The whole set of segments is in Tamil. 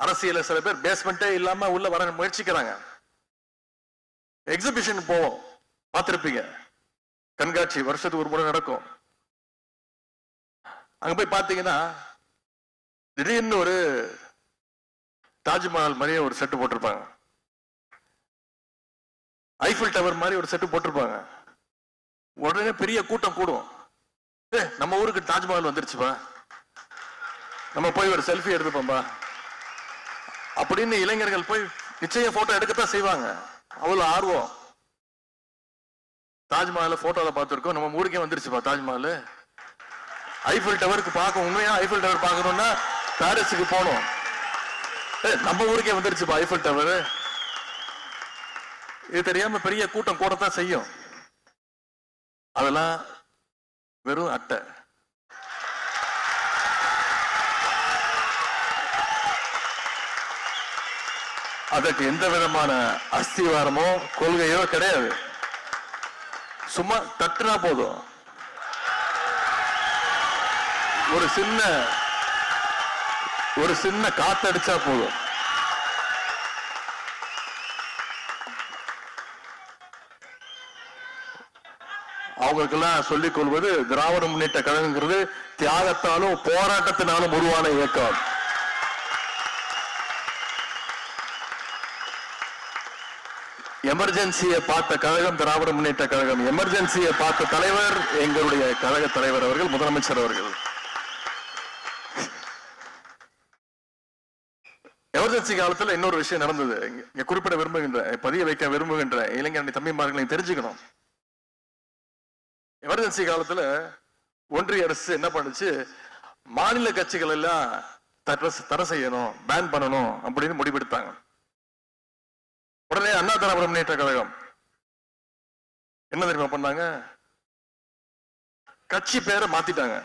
அரசியல சில பேர் பேஸ்மெண்ட்டே இல்லாம உள்ள வர முயற்சிக்கிறாங்க. எக்ஸிபிஷன் போவோம். பார்த்திருப்பீங்க. கண்காட்சி வருஷத்துக்கு ஒரு முறை நடக்கும். அங்க போய் பார்த்தீங்கன்னா திடீர்னு ஒரு தாஜ்மஹால் மாதிரியே ஒரு செட்டு போட்டிருப்பாங்க. ஐஃபில் டவர் மாதிரி ஒரு செட்டு போட்டிருப்பாங்க. உடனே பெரிய கூட்டம் கூடும். ஏ நம்ம ஊருக்கு தாஜ்மஹால் வந்துருச்சுப்பா. நம்ம போய் ஒரு செல்ஃபி எடுத்துப்போம்பா. அப்படின்னு இளைஞர்கள் போய் நிச்சயம் போட்டோ எடுக்கத்தான் செய்வாங்க. அவ்வளவு ஆர்வம். தாஜ்மஹால போட்டோல பார்த்துருக்கோம். நம்ம ஊருக்கே வந்துருச்சுப்பா தாஜ்மஹால். ஐஃபில் டவருக்கு பார்க்க உண்மையா ஐஃபில் டவர் பார்க்கணும்னா பாரிஸுக்கு போகணும். நம்ம ஊருக்கே வந்துருச்சுப்பா ஐஃபில் டவர் இது தெரியாம பெரிய கூட்டம் கூடத்தான் செய்யும். அதெல்லாம் வெறும் அட்டை. அதற்கு எந்த விதமான அஸ்திவாரமோ கொள்கையோ கிடையாது. சும்மா தட்டுனா போதும். ஒரு சின்ன ஒரு சின்ன காத்தடிச்சா போதும். அவங்களுக்கெல்லாம் சொல்லிக் கொள்வது திராவிட முன்னேற்ற கழகங்கிறது தியாகத்தாலும் போராட்டத்தினாலும் உருவான இயக்கம். எமர்ஜென்சியை பார்த்த கழகம் திராவிட முன்னேற்ற கழகம். எமர்ஜென்சியை பார்த்த தலைவர் எங்களுடைய கழக தலைவர் அவர்கள் முதலமைச்சர் அவர்கள். எமர்ஜென்சி காலத்துல இன்னொரு விஷயம் நடந்தது. இங்க- குறிப்பிட விரும்புகின்ற பதிய வைக்க விரும்புகின்ற இளைஞரணி தம்பிமார்களையும் தெரிஞ்சுக்கணும். எமர்ஜென்சி காலத்துல ஒன்றிய அரசு என்ன பண்ணுச்சு? மாநில கட்சிகள் எல்லாம் தடை தடை செய்யணும் பேன் பண்ணணும் அப்படின்னு முடிவெடுத்தாங்க. உடனே அண்ணா திராவிட முன்னேற்ற கழகம். என்ன தெரியுமா பண்ணாங்க? கட்சி பேரை மாத்திட்டாங்க.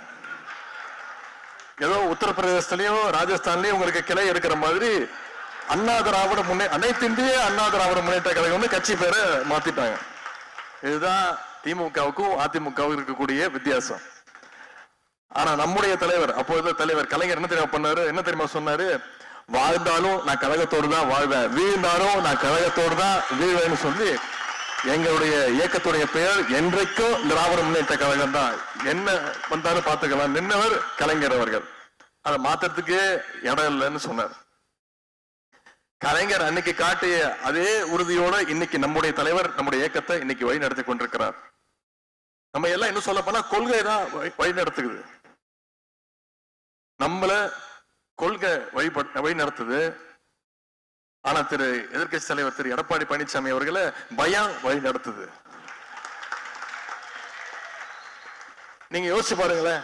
ஏதோ உத்தரப்பிரதேசத்திலயும் ராஜஸ்தான்லயும் உங்களுக்கு கிளை எடுக்கிற மாதிரி அண்ணா திராவிட முன்னே அனைத்து இந்திய அண்ணா திராவிட முன்னேற்ற கழகம்னு கட்சி பேரை மாத்திட்டாங்க. இதுதான் திமுகவுக்கும் அதிமுகவுக்கும் இருக்கக்கூடிய வித்தியாசம். ஆனா நம்முடைய தலைவர் அப்போது தலைவர் கலைஞர் என்ன தெரியுமா பண்ணாரு? என்ன தெரியுமா சொன்னாரு? வாழ்ந்தாலும் நான் கழகத்தோடு தான் வாழ்வேன். வீழ்ந்தாலும் நான் கழகத்தோடு தான் வீழ்வேன்னு சொல்லி எங்களுடைய இயக்கத்துடைய பெயர் என்றைக்கும் திராவிட முன்னேற்ற கழகம் தான். என்ன வந்தாலும் பார்த்துக்கலாம். நின்னவர் கலைஞர் அவர்கள். அதை மாத்துறதுக்கே இடம் இல்லைன்னு சொன்னார். கலைஞர் அன்னைக்கு காட்டிய அதே உறுதியோட இன்னைக்கு நம்முடைய தலைவர் நம்முடைய இயக்கத்தை இன்னைக்கு வழி நடத்தி கொண்டிருக்கிறார். நம்ம எல்லாம் இன்னும் சொல்ல போனா கொள்கை தான் வழி- வழி நடத்துக்குது நம்மள கொள்கை வழிபட் வழி நடத்துது ஆனா திரு எதிர்க்கட்சி தலைவர் திரு எடப்பாடி பழனிசாமி அவர்களை பயம் வழி நடத்துது நீங்க யோசிச்சு பாருங்களேன்.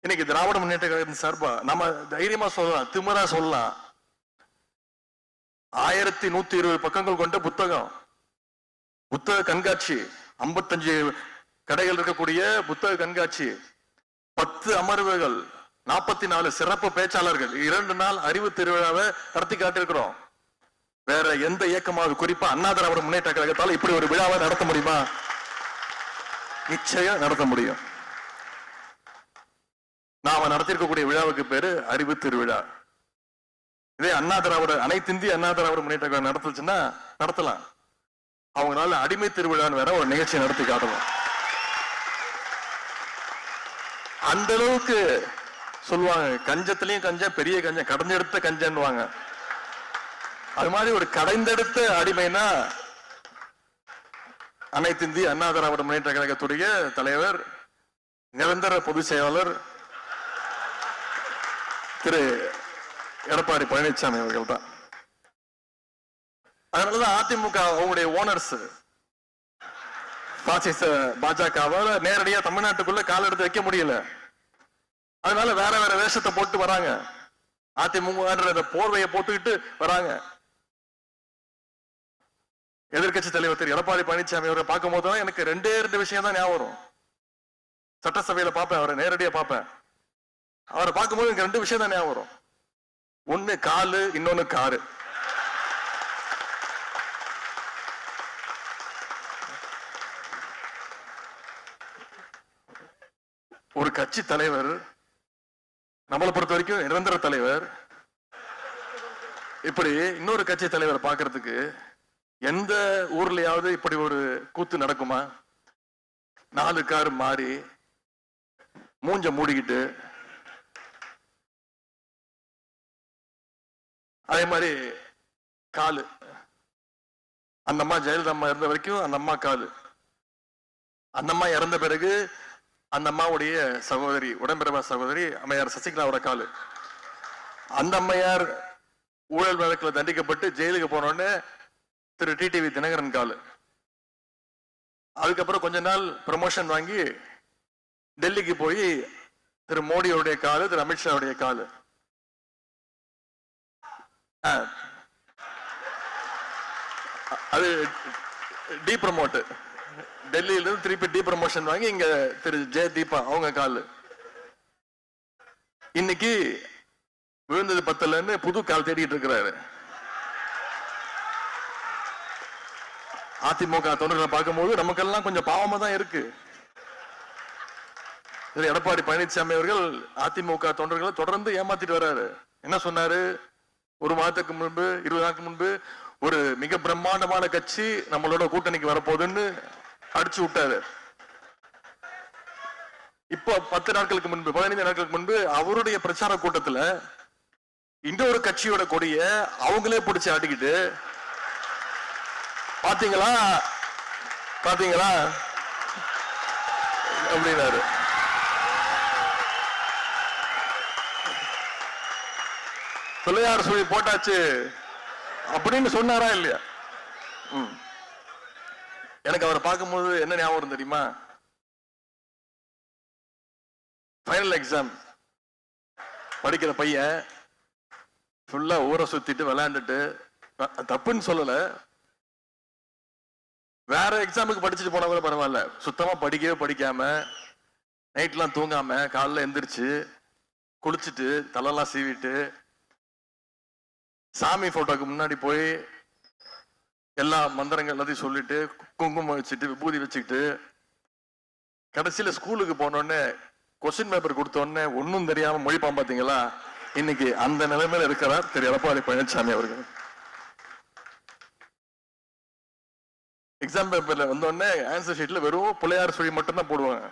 இன்னைக்கு திராவிட முன்னேற்ற கழகத்தின் சார்பா நம்ம தைரியமா சொல்லலாம் திமுறா சொல்லலாம். ஆயிரத்தி நூத்தி இருபது பக்கங்கள் கொண்ட புத்தகம். புத்தக கண்காட்சி. 55 கடைகள் இருக்கக்கூடிய புத்தக கண்காட்சி. பத்து அமர்வுகள். நாற்பத்தி நாலு சிறப்பு பேச்சாளர்கள். இரண்டு நாள் அறிவு திருவிழாவை நடத்தி காட்டியிருக்கிறோம். வேற எந்த இயக்கமாவது குறிப்பா அண்ணா முன்னேற்ற கழகத்தால் இப்படி ஒரு விழாவை நடத்த முடியுமா? நிச்சயம் நடத்த முடியும். நாம நடத்திருக்கக்கூடிய விழாவுக்கு பேரு அறிவு திருவிழா. இதே அண்ணா திராவிட அனைத்து இந்திய அண்ணா திராவிட முன்னேற்ற கழகம் நடத்துச்சுன்னா நடத்தலாம். அவங்களால அடிமை திருவிழான்னு வேற ஒரு நிகழ்ச்சி நடத்தி காட்டலாம் அந்த அளவுக்கு சொல்லுவாங்க கஞ்சத்திலையும் கஞ்சம் பெரிய கஞ்சம் கடைஞ்செடுத்த கஞ்சன்னுவாங்க அது மாதிரி ஒரு கடைந்தெடுத்த அடிமைனா அனைத்து இந்திய அண்ணா திராவிட முன்னேற்ற கழகத்துடைய தலைவர் நிரந்தர பொதுச் செயலாளர் திரு எடப்பாடி பழனிசாமி அவர்கள் தான் அதனாலதான் அதிமுக அவங்களுடைய ஓனர்ஸ் பாசிச பாஜகவால நேரடியா தமிழ்நாட்டுக்குள்ள கால் எடுத்து வைக்க முடியல. அதனால வேற வேற வேஷத்தை போட்டு வராங்க. அதிமுக போர்வையை போட்டுக்கிட்டு வராங்க. எதிர்க்கட்சி தலைவர் திரு. எடப்பாடி பழனிசாமி அவரை பார்க்கும் போதுதான் எனக்கு ரெண்டே ரெண்டு விஷயம் தான் ஞாபகம் வரும். சட்டசபையில பார்ப்பேன் அவரை நேரடியா பார்ப்பேன். அவரை பார்க்கும்போது எனக்கு ரெண்டு விஷயம் தான் ஞாபகம் வரும். ஒண்ணு காலு இன்னொன்னு காரு. ஒரு கட்சி தலைவர் நம்மளை பொறுத்த வரைக்கும் நிரந்தர தலைவர். இப்படி இன்னொரு கட்சி தலைவரை பாக்குறதுக்கு எந்த ஊர்லயாவது இப்படி ஒரு கூத்து நடக்குமா? நாலு கார் மாறி மூஞ்ச மூடிக்கிட்டு. அதே மாதிரி காலு. அந்த அம்மா ஜெயலலிதா அம்மா இருந்த வரைக்கும் அந்த அம்மா காலு. அந்த அம்மா இறந்த பிறகு அந்த அம்மாவுடைய சகோதரி உடன்பிறவா சகோதரி அம்மையார் சசிகலாவோட காலு அந்த அம்மையார் ஊழல் வழக்கில் தண்டிக்கப்பட்டு ஜெயிலுக்கு போனோடனே திரு டிடிவி தினகரன் காலு அதுக்கப்புறம் கொஞ்ச நாள் ப்ரமோஷன் வாங்கி டெல்லிக்கு போய் திரு மோடியோடைய காலு திரு அமித்ஷாவுடைய காலு அது டி ப்ரமோட்டு டெல்லியில இருந்து திருப்பி டி ப்ரமோஷன் வாங்கி இங்க திரு ஜெய தீபா அவங்க கால். இன்னைக்கு விழுந்தது பத்தலன்னு புது கால் தேடிட்டு இருக்கிறாரு. அதிமுக தொண்டர்களை பார்க்கும்போது நமக்கெல்லாம் கொஞ்சம் பாவமா தான் இருக்கு எடப்பாடி பழனிசாமி அவர்கள் அதிமுக தொண்டர்களை தொடர்ந்து ஏமாத்திட்டு வர்றாரு என்ன சொன்னாரு? ஒரு மாதத்துக்கு முன்பு இருபது நாளுக்கு முன்பு ஒரு மிக பிரம்மாண்டமான கட்சி நம்மளோட கூட்டணிக்கு வரப்போகுதுன்னு அடிச்சு விட்டாரு. இப்போ பத்து நாட்களுக்கு முன்பு பதினைந்து நாட்களுக்கு முன்பு அவருடைய பிரச்சார கூட்டத்துல இன்னொரு கட்சியோட கொடிய அவங்களே பிடிச்சி ஆட்டிக்கிட்டு பாத்தீங்களா? பாத்தீங்களா? அப்படின்னாரு. பிள்ளையார் சொல்லி போட்டாச்சு அப்படின்னு சொன்னாரா இல்லையா? ம். எனக்கு அவரை பார்க்கும்போது என்ன ஞாபகம் தெரியுமா? ஃபைனல் எக்ஸாம் படிக்கிற பையன் ஃபுல்லா ஊரை சுத்திட்டு விளையாண்டுட்டு தப்புன்னு சொல்லல. வேற எக்ஸாமுக்கு படிச்சுட்டு போனா கூட பரவாயில்ல. சுத்தமா படிக்கவே படிக்காம நைட்லாம் தூங்காம காலைல எந்திரிச்சு குளிச்சுட்டு தலைலாம் சீவிட்டு சாமி போட்டோக்கு முன்னாடி போய் எல்லா மந்திரங்கள் எல்லாத்தையும் சொல்லிட்டு குங்குமம் வச்சுட்டு விபூதி வச்சுக்கிட்டு கடைசியில ஸ்கூலுக்கு போனோடனே கொஸ்டின் பேப்பர் கொடுத்தோடனே ஒன்றும் தெரியாமல் மொழிப்பான் பார்த்தீங்களா? இன்னைக்கு அந்த நிலைமையில இருக்கிறார் திரு எடப்பாடி பழனிசாமி அவர்கள். எக்ஸாம் பேப்பர்ல வந்தோடனே ஆன்சர் ஷீட்ல வெறும் பிள்ளையார் சொல்லி மட்டும் தான் போடுவாங்க.